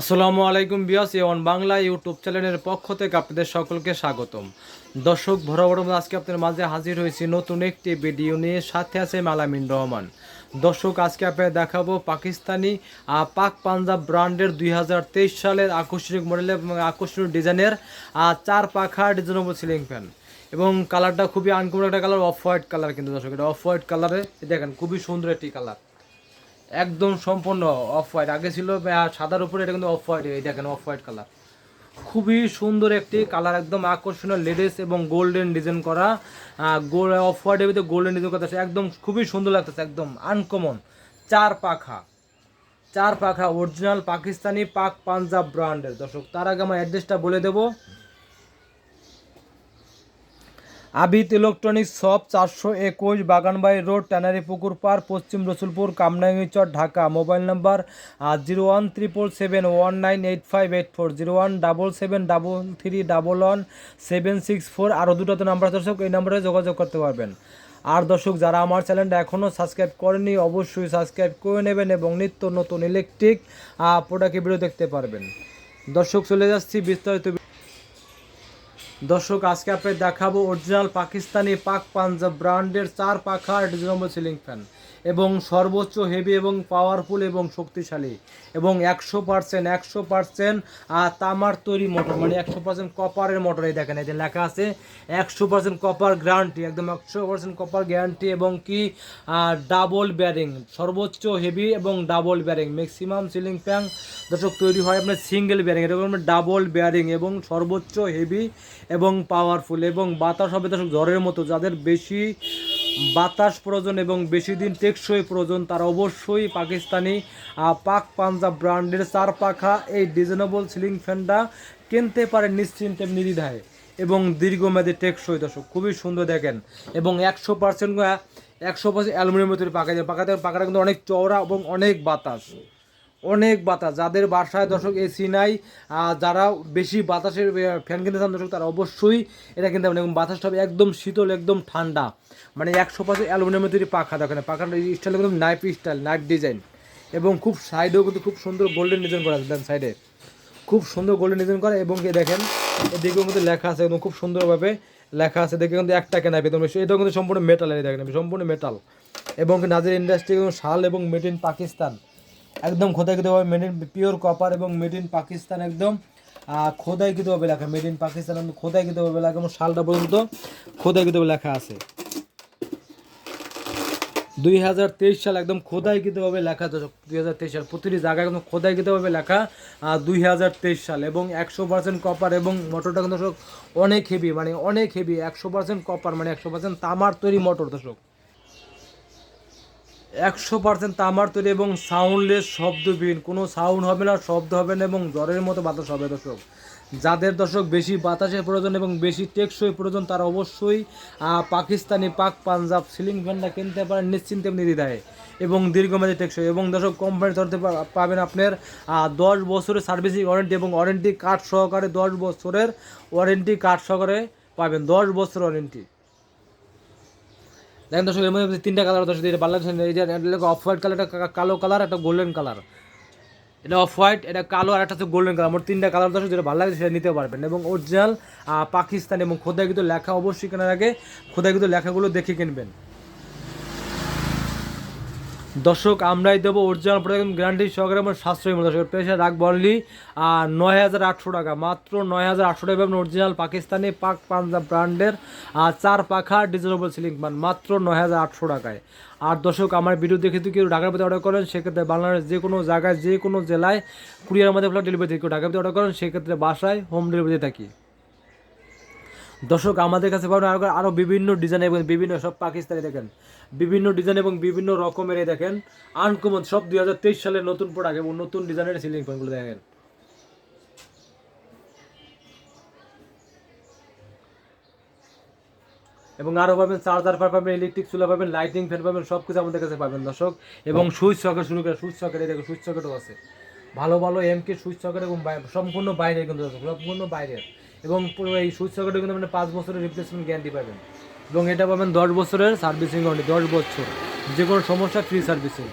আসসালামু আলাইকুম বিয়াস A1 Bangla YouTube চ্যানেলের পক্ষ থেকে আপনাদের সকলকে স্বাগতম। দর্শক ভরা আজকে আপনাদের মাঝে হাজির হয়েছি নতুন একটি ভিডিও নিয়ে, সাথে আছে মালামিন রহমান। দর্শক, আজকে আপনাদের দেখাবো পাকিস্তানি পাক পাঞ্জাব ব্র্যান্ডের দুই হাজার তেইশ সালের আকর্ষণীয় মডেলের এবং আকর্ষণীয় ডিজাইনের চার পাখা ডিজাইনেবল সিলিং ফ্যান এবং কালারটা খুবই আনকমন একটা কালার অফ হোয়াইট কালার কিন্তু দর্শক, এটা অফ হোয়াইট কালারে দেখেন, খুবই সুন্দর একটি কালার একদম সম্পূর্ণ অফ হোয়াইট আগে ছিল সাদার উপরে, এটা কিন্তু অফ হোয়াইট এই দেখেন অফ হোয়াইট কালার খুবই সুন্দর একটি কালার একদম আকর্ষণীয় লেডিস এবং গোল্ডেন ডিজাইন করা। অফ হোয়াইটের ভিতরে গোল্ডেন ডিজাইন করতেছে। একদম খুবই সুন্দর লাগতেছে, একদম আনকমন চার পাখা। চার পাখা অরিজিনাল পাকিস্তানি পাক পাঞ্জাব ব্র্যান্ডের দর্শক, তার আগে আমার অ্যাড্রেসটা বলে দেবো। আবিদ ইলেকট্রনিক্স শপ চারশো একুশ বাগানবাড়ি রোড ট্যানারি পুকুর পার, পশ্চিম Rasulpur Kamrangirchar Dhaka. Mobile number zero one triple seven one nine eight five eight four, zero one double seven double three double one seven six four, আরও দুটো তো নাম্বার দর্শক, এই নাম্বারে যোগাযোগ করতে পারবেন। আর দর্শক, যারা আমার চ্যানেলটা এখনও সাবস্ক্রাইব করেনি অবশ্যই সাবস্ক্রাইব করে নেবেন এবং নিত্য নতুন ইলেকট্রিক প্রোডাক্টের ভিডিও দেখতে পারবেন। দর্শক, চলে যাচ্ছি বিস্তারিত দর্শক আজকে আপনাকে দেখাবো অরিজিনাল পাকিস্তানি পাক পাঞ্জাব ব্র্যান্ডের চার পাখা ডিজনেবল সিলিং ফ্যান। এবং সর্বোচ্চ হেভি এবং পাওয়ারফুল এবং শক্তিশালী এবং একশো পার্সেন্ট একশো পার্সেন্ট তামার তৈরি মোটর মানে একশো পার্সেন্ট কপারের মোটর এই দেখেন যে লেখা আছে, একশো পার্সেন্ট কপার গ্যারান্টি একদম একশো পার্সেন্ট কপার গ্যারান্টি এবং কি ডাবল ব্যারিং সর্বোচ্চ হেভি এবং double bearing maximum ceiling fan দর্শক তৈরি হয় আপনার সিঙ্গেল ব্যারিং এটা ডাবল ব্যারিং এবং সর্বোচ্চ হেভি এবং পাওয়ারফুল এবং বাতাস হবে দর্শক ঝড়ের মতো, যাদের বেশি বাতাস প্রয়োজন এবং বেশি দিন টেকসই প্রয়োজন, তারা অবশ্যই পাকিস্তানি পাক পাঞ্জাব ব্র্যান্ডের চার পাখা এই ডিজনেবল সিলিং ফ্যানটা কিনতে পারে নিশ্চিন্তে নিরিধায় এবং দীর্ঘমেয়াদী টেকসই। দর্শক, খুবই সুন্দর দেখেন এবং একশো পার্সেন্ট একশো পার্সেন্ট অ্যালুমিনিয়ামের তৈরি পাকা যায় পাকাতে পাখাটা কিন্তু অনেক চওড়া এবং অনেক বাতাস। অনেক বাতাস। যাদের বাসায় দর্শক এসি নাই যারা বেশি বাতাসের ফ্যান কিনতে চান দর্শক, তারা অবশ্যই এটা কিনতে পারেন। এবং বাতাসটা হবে একদম শীতল, একদম ঠান্ডা। মানে একশো পার্সেন্ট অ্যালুমিনিয়ামের তৈরি পাখা দেখেন। পাখার স্টাইল একদম নাইফ স্টাইল নাইট ডিজাইন এবং খুব সাইডেও কিন্তু খুব সুন্দর গোল্ডেন ডিজাইন করা আছে সাইডে খুব সুন্দর গোল্ডেন ডিজাইন করা, এবং দেখেন, এদিকেও কিন্তু লেখা আছে একদম খুব সুন্দরভাবে লেখা আছে। দেখে কিন্তু একটা কেনা পেতাম এটাও কিন্তু সম্পূর্ণ মেটাল দেখেন সম্পূর্ণ মেটাল এবং নাজির ইন্ডাস্ট্রি এবং শাল এবং মেড ইন পাকিস্তান একদম খোদাইকৃতভাবে মেড ইন পিওর কপার এবং মেড ইন পাকিস্তান একদম আহ, খোদাইকৃতভাবে লেখা মেড ইন পাকিস্তান একদম খোদাইকৃতভাবে লেখা এবং শালটা পর্যন্ত খোদাইকৃতভাবে লেখা আছে। দুই হাজার তেইশ সাল একদম খোদাইকৃতভাবে লেখা দুই হাজার তেইশ সাল প্রতিটি জায়গায় একদম খোদাইকৃতভাবে লেখা দুই হাজার তেইশ সাল এবং একশো পার্সেন্ট কপার এবং মোটরটা কিন্তু দর্শক অনেক হেভি মানে অনেক হেভি একশো পার্সেন্ট কপার মানে একশো পার্সেন্ট তামার তৈরি মোটর দর্শক। একশো পার্সেন্ট তামার তৈরি এবং সাউন্ডলেস শব্দবিহীন কোনো সাউন্ড হবে না, শব্দ হবে না এবং জ্বরের মতো বাতাস হবে দর্শক। যাদের দর্শক বেশি বাতাসের প্রয়োজন এবং বেশি টেকসই প্রয়োজন, তারা অবশ্যই পাকিস্তানি পাক পাঞ্জাব সিলিং ফ্যানটা কিনতে পারেন নিশ্চিন্তে নির্দ্বিধায় এবং দীর্ঘমেয়াদী টেকসই। এবং দর্শক কোম্পানি ধরতে পাবেন আপনার দশ বছরের সার্ভিসিং ওয়ারেন্টি এবং ওয়ারেন্টি কার্ড সহকারে দশ বছরের ওয়ারেন্টি কার্ড সহকারে পাবেন, দশ বছর ওয়ারেন্টি দেখেন দর্শক, এর মধ্যে তিনটা কালার দর্শক, এটা যে অফ হোয়াইট কালার একটা কালো কালার একটা গোল্ডেন কালার এটা অফ হোয়াইট এটা কালো, আর একটা হচ্ছে গোল্ডেন কালার মোট তিনটা কালার দর্শক, যেটা ভালো লাগে সেটা নিতে পারবেন। এবং অরিজিনাল পাকিস্তান এবং খোদাইকৃত লেখা অবশ্যই কেনার আগে খোদাইকৃত লেখাগুলো দেখে কিনবেন। দর্শক, আমরাই দেবো অরিজিনাল প্রোডাক্ট গ্যারান্টি সহকারে আমার সাশ্রয়ী মূল্য। দর্শক পেশা রাখব অনলি নয় হাজার আটশো টাকা। মাত্র নয় হাজার আটশো টাকা পাবেন অরিজিনাল পাকিস্তানি পাক পাঞ্জাব ব্র্যান্ডের চার পাখা ডিজনেবল সিলিং মান মাত্র নয় হাজার আটশো টাকায়। আর দর্শক, আমার ভিডিও দেখে যদি কেউ ঢাকার মধ্যে অর্ডার করেন, সেক্ষেত্রে বাংলাদেশ যে কোনো জায়গায়, যে কোনো জেলায় কুরিয়ার মধ্যে ডেলিভারি কেউ ঢাকার মধ্যে অর্ডার করেন, সেক্ষেত্রে বাসায় হোম ডেলিভারি থাকি। দর্শক, আমাদের কাছে পাবেন আরও বিভিন্ন ডিজাইন এবং বিভিন্ন সব পাকিস্তানি দেখেন। বিভিন্ন ডিজাইন এবং বিভিন্ন রকমের এই দেখেন আনকমন সব দুই হাজার তেইশ সালের নতুন প্রোডাক্ট এবং নতুন ডিজাইনের সিলিং ফ্যানগুলো দেখেন। এবং আরও পাবেন চার্জার ফ্যান পাবেন ইলেকট্রিক চুলা পাবেন লাইটিং ফ্যান পাবেন সব কিছু আমাদের কাছে পাবেন দর্শক। এবং সুইচ সকেট শুরু করে সুইচ সকেট, এই দেখো সুইচ সকেটও আছে। ভালো ভালো এমকে সুইচ সকেট এবং সম্পূর্ণ বাইরে কিন্তু সম্পূর্ণ বাইরের এবং এই সুইচ সকেটে কিন্তু আপনি পাঁচ বছরের রিপ্লেসমেন্ট গ্যারান্টি পাবেন। এবং এটা পাবেন দশ বছরের সার্ভিসিং ওয়ারেন্টি দশ বছর। যে কোনো সমস্যা ফ্রি সার্ভিসিং